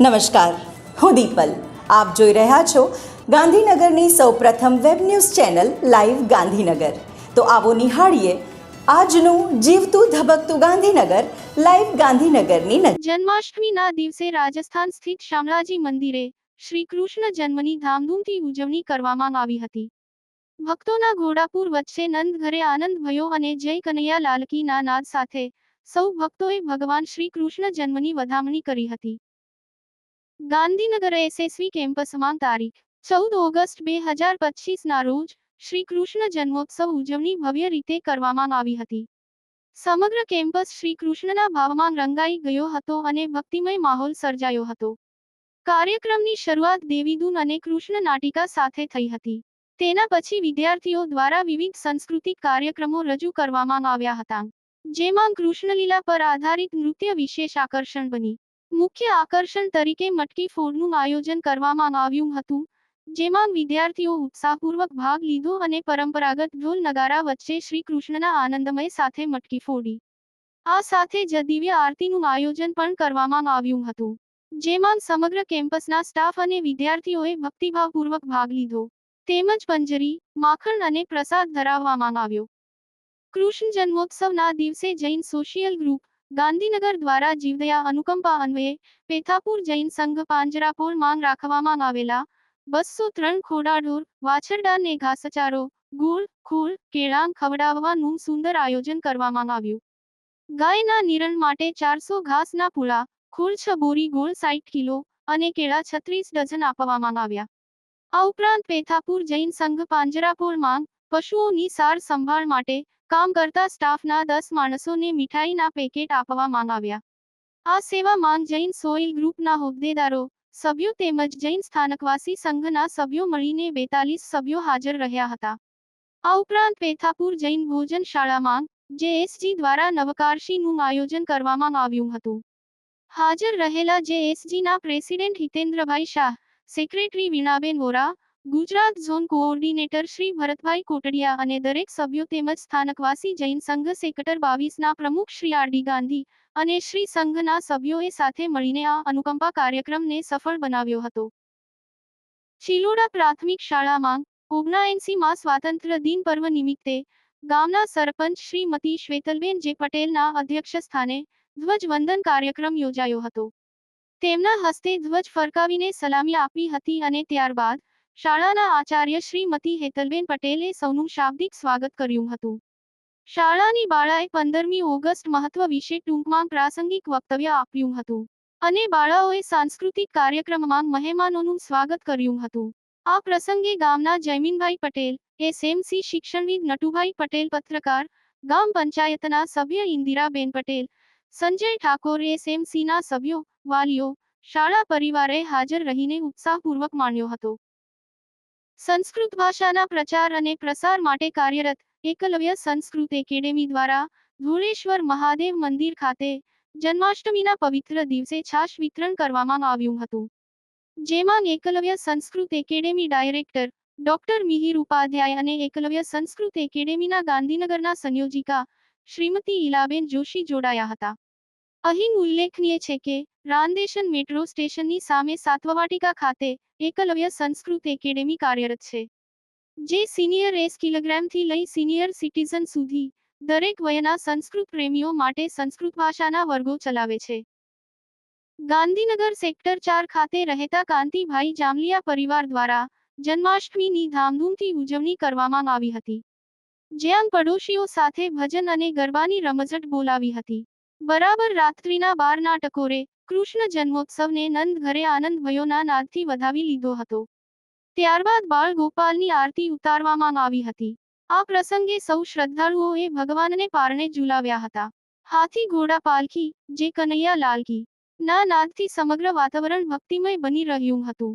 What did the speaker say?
નમસ્કાર. હું દીપલ. આપ જોઈ રહ્યા છો ગાંધીનગરની સૌપ્રથમ web news channel live Gandhinagar. તો આવો નિહાળીએ આજનું જીવતું ધબકતું ગાંધીનગર લાઈવ ગાંધીનગરની જન્માષ્ટમીના દિવસે રાજસ્થાન સ્થિત શામળાજી મંદિરે શ્રી કૃષ્ણ જન્મની ધામધૂમથી ઉજવણી કરવામાં આવી હતી. ભક્તોના ઘોડાપુર વચ્ચે નંદ ઘરે આનંદ ભયો અને જય કનૈયા લાલકીના નાદ સાથે સૌ ભક્તોએ ભગવાન શ્રી કૃષ્ણ જન્મની વધામણી કરી હતી. ગાંધીનગર એસએસવી કેમ્પસમાં તારીખ ચૌદ ઓગસ્ટ બે હજાર પચીસના રોજ શ્રી કૃષ્ણ જન્મોત્સવ ઉજવણી ભવ્ય રીતે કરવામાં આવી હતી. સમગ્ર કેમ્પસ શ્રી કૃષ્ણના ભાવમાં રંગાઈ ગયો હતો અને ભક્તિમય માહોલ સર્જાયો હતો. કાર્યક્રમની શરૂઆત દેવીદૂન અને કૃષ્ણ નાટિકા સાથે થઈ હતી. તેના પછી વિદ્યાર્થીઓ દ્વારા વિવિધ સાંસ્કૃતિક કાર્યક્રમો રજૂ કરવામાં આવ્યા હતા. જેમાં કૃષ્ણલીલા પર આધારિત નૃત્ય વિશેષ આકર્ષણ બની. મુખ્ય આકર્ષણ તરીકે મટકી ફોડનું આયોજન કરવામાં આવ્યું હતું, જેમાં વિદ્યાર્થીઓ ઉત્સાહપૂર્વક ભાગ લીધો અને પરંપરાગત ઢોલ નગારા વચ્ચે શ્રી કૃષ્ણના આનંદમય સાથે મટકી ફોડી. આ સાથે જ દિવ્ય આરતીનું આયોજન પણ કરવામાં આવ્યું હતું, જેમાં સમગ્ર કેમ્પસના સ્ટાફ અને વિદ્યાર્થીઓએ ભક્તિભાવપૂર્વક ભાગ લીધો, તેમજ પંજરી, માખણ અને પ્રસાદ ધરાવવામાં આવ્યો. કૃષ્ણ જન્મોત્સવના દિવસે જૈન સોશિયલ ગ્રુપ ગાંધીનગર દ્વારા જીવદયા અનુકંપા અન્વયે પેથાપુર જૈન સંઘ પાંજરાપોળ માંગ રાખવામાં આવેલા બસો ત્રણ ખોડાઢોર વાછરડાને ઘાસચારો, ગુળ, ખોળ, કેળાં ખવડાવવાનું સુંદર આયોજન કરવામાં આવ્યું. ગાયના નિરણ માટે ચારસો ઘાસના પૂળા ખોળ છ બોરી ગોળ સાઠ કિલો અને કેળા છત્રીસ ડઝન આપવામાં આવ્યા. આ ઉપરાંત પેથાપુર જૈન સંઘ પાંજરાપોળ માંગ પશુઓની સાર સંભાળ માટે કામ કરતા સ્ટાફના દસ માણસોને મીઠાઈના પેકેટ આપવામાં આવ્યા આ સેવા માંગ જૈન સોઇલ ગ્રુપના હોદ્દેદારો, સભ્યો તેમજ જૈન સ્થાનકવાસી સંઘના સભ્યો મળીને બેતાલીસ સભ્યો હાજર રહ્યા હતા. આ ઉપરાંત પેથાપુર જૈન ભોજન શાળામાં જેએસજી દ્વારા નવકારશીનું આયોજન કરવામાં આવ્યું હતું. હાજર રહેલા જેએસજીના president Hitendrabhai Shah, secretary Veenaben Vora Gujarat zone coordinator Shri Bharatbhai Kotadiya અને દરેક સભ્યો તેમજ સ્થાનકવાસી જૈન સંઘ સેક્ટર બાવીસના પ્રમુખ શ્રી આર ડી ગાંધી અને શ્રી સંઘના સભ્યોએ સાથે મળીને આ અનુકંપા કાર્યક્રમને સફળ બનાવ્યો હતો. શિલોડા પ્રાથમિક શાળામાં ઓગણાએંસીમાં સ્વાતંત્ર્ય દિન પર્વ નિમિત્તે ગામના સરપંચ શ્રીમતી શ્વેતલબેન જે પટેલના અધ્યક્ષ સ્થાને ધ્વજવંદન કાર્યક્રમ યોજાયો હતો. તેમના હસ્તે ધ્વજ ફરકાવીને સલામી આપી હતી અને ત્યારબાદ શાળાના આચાર્ય શ્રીમતી હેતલબેન પટેલે સૌનું શાબ્દિક સ્વાગત કર્યું હતું. શાળાની બાળાએ પંદરમી ઓગસ્ટ મહત્વ વિશે ટૂંકમાં પ્રાસંગિક વક્તવ્ય આપ્યું હતું અને બાળાઓએ સાંસ્કૃતિક કાર્યક્રમમાં મહેમાનોનું સ્વાગત કર્યું હતું. આ પ્રસંગે ગામના જયમીનભાઈ પટેલ, એસએમસી શિક્ષણવિદ નટુભાઈ પટેલ, પત્રકાર, ગામ પંચાયતના સભ્ય ઇન્દિરાબેન પટેલ, સંજય ઠાકોર, એસએમસીના સભ્યો, વાલીઓ, શાળા પરિવારે હાજર રહીને ઉત્સાહપૂર્વક માણ્યો હતો. સંસ્કૃત ભાષાના પ્રચાર અને પ્રસાર માટે કાર્યરત એકલવ્ય સંસ્કૃત એકેડેમી દ્વારા ધોળેશ્વર મહાદેવ મંદિર ખાતે જન્માષ્ટમીના પવિત્ર દિવસે છાશ વિતરણ કરવામાં આવ્યું હતું. જેમાં Eklavya Sanskrit academy director doctor Mihir Upadhyay અને એકલવ્ય સંસ્કૃત એકેડેમીના ગાંધીનગરના સંયોજિકા શ્રીમતી ઇલાબેન જોશી જોડાયા હતા. અહીં ઉલ્લેખનીય છે કે રાંદેશન મેટ્રો સ્ટેશનની સામે સાતવાટિકા ખાતે એકલવ્ય સંસ્કૃત એકેડેમી કાર્યરત છે, જે સિનિયર એસ કિલોગ્રામથી લઈ સિનિયર સિટીઝન સુધી દરેક વયના સંસ્કૃત પ્રેમીઓ માટે સંસ્કૃત ભાષાના વર્ગો ચલાવે છે. ગાંધીનગર સેક્ટર ચાર ખાતે રહેતા કાંતિભાઈ જામલિયા પરિવાર દ્વારા જન્માષ્ટમીની ધામધૂમથી ઉજવણી કરવામાં આવી હતી. જ્યાં પડોશીઓ સાથે ભજન અને ગરબાની રમઝટ બોલાવી હતી. બરાબર રાત્રિના બારના ટકોરે કૃષ્ણ જન્મોત્સવને નંદ ઘરે આનંદ ભયોના નાદથી વધાવી લીધો હતો. ત્યારબાદ બાળ ગોપાલની આરતી ઉતારવામાં આવી હતી. આ પ્રસંગે સૌ શ્રદ્ધાળુઓએ ભગવાનને પારણે ઝુલાવ્યા હતા. હાથી ઘોડા પાલખી, જે કનૈયા લાલકી, ના નાદથી સમગ્ર વાતાવરણ ભક્તિમય બની રહ્યું હતું.